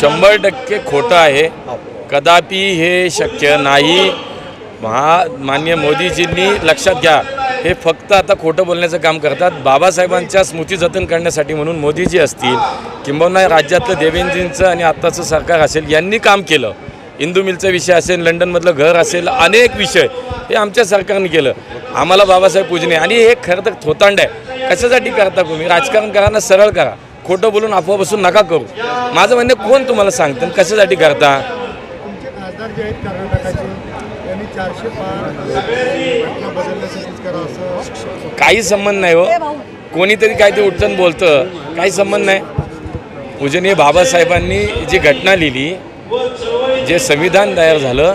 शंभर टक्के खोटं आहे. कदापि हे शक्य नाही. महा मान्य मोदीजींनी लक्षात घ्या हे फक्त आता खोटं बोलण्याचं काम करतात. बाबासाहेबांच्या स्मृती जतन करण्यासाठी म्हणून मोदीजी असतील किंबहुना राज्यातलं देवेंद्रजींचं आणि आत्ताचं सरकार असेल यांनी काम केलं. इंदू मिलचा विषय असेल लंडनमधलं घर असेल अनेक विषय हे आमच्या सरकारने केलं. आम्हाला बाबासाहेब पूजने आणि हे खरं तर थोतांड आहे. कशासाठी करता तुम्ही? राजकारण करा ना सरळ करा. खोटं बोलून अफवा बसून नका करू. माझं म्हणणं कोण तुम्हाला सांगतं? आणि कशासाठी करता? तुमचे खासदार जे आहेत कर्नाटकाचे त्यांनी चारशे पाच घटना बदलण्यासाठीच करा असं. काही संबंध नाही हो. कोणीतरी काय ते उठून बोलतं. काही संबंध नाही. पूजनीय बाबासाहेबांनी जी घटना लिहिली जे संविधान तयार झालं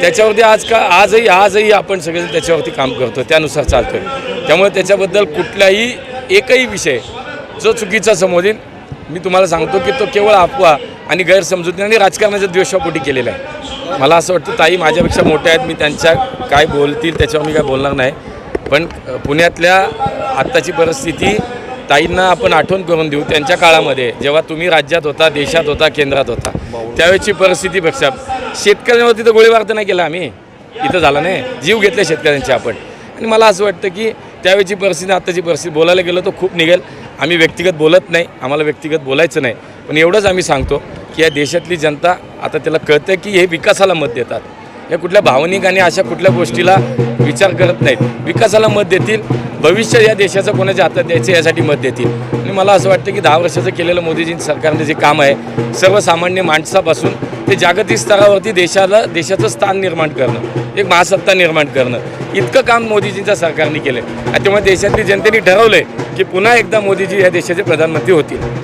त्याच्यावरती आज का आजही आजही आपण सगळे त्याच्यावरती काम करतो त्यानुसार चालतोय. त्यामुळे त्याच्याबद्दल कुठलाही एकही विषय जो चुकीचा समोर मी तुम्हाला सांगतो की तो केवळ अफवा आणि गैरसमजुती आणि राजकारणाच्या द्वेषापोटी केलेला आहे. मला असं वाटतं ताई माझ्यापेक्षा मोठ्या आहेत मी त्यांच्या काय बोलतील त्याच्यावर मी काय बोलणार नाही. पण पुण्यातल्या आत्ताची परिस्थिती ताईंना आपण आठवण करून देऊ त्यांच्या काळामध्ये जेव्हा तुम्ही राज्यात होता देशात होता केंद्रात होता त्यावेळेची परिस्थितीपेक्षा शेतकऱ्यांवरती तर गोळीबार तर नाही केला आम्ही. इथं झाला नाही. जीव घेतले शेतकऱ्यांचे आपण. आणि मला असं वाटतं की त्यावेळची परिस्थिती आत्ताची परिस्थिती बोलायला गेलं तर खूप निघेल. आम्ही व्यक्तिगत बोलत नाही आम्हाला व्यक्तिगत बोलायचं नाही. पण एवढंच आम्ही सांगतो की या देशातली जनता आता त्याला कळतं की हे विकासाला मत देतात. या कुठल्या भावनिक आणि अशा कुठल्या गोष्टीला विचार करत नाहीत. विकासाला मत देतील भविष्य या देशाचं कोणाच्या हातात द्यायचं यासाठी मत देतील. आणि मला असं वाटतं की दहा वर्षाचं केलेलं मोदीजी सरकारने जे काम आहे सर्वसामान्य माणसापासून ते जागतिक स्तरावरती देशाला देशाचं स्थान निर्माण करणं एक महासत्ता निर्माण करणं इतकं काम मोदीजींच्या सरकारने केलं आहे त्यामुळे देशातली जनतेने ठरवलं आहे की पुन्हा एकदा मोदीजी या देशाचे प्रधानमंत्री होतील.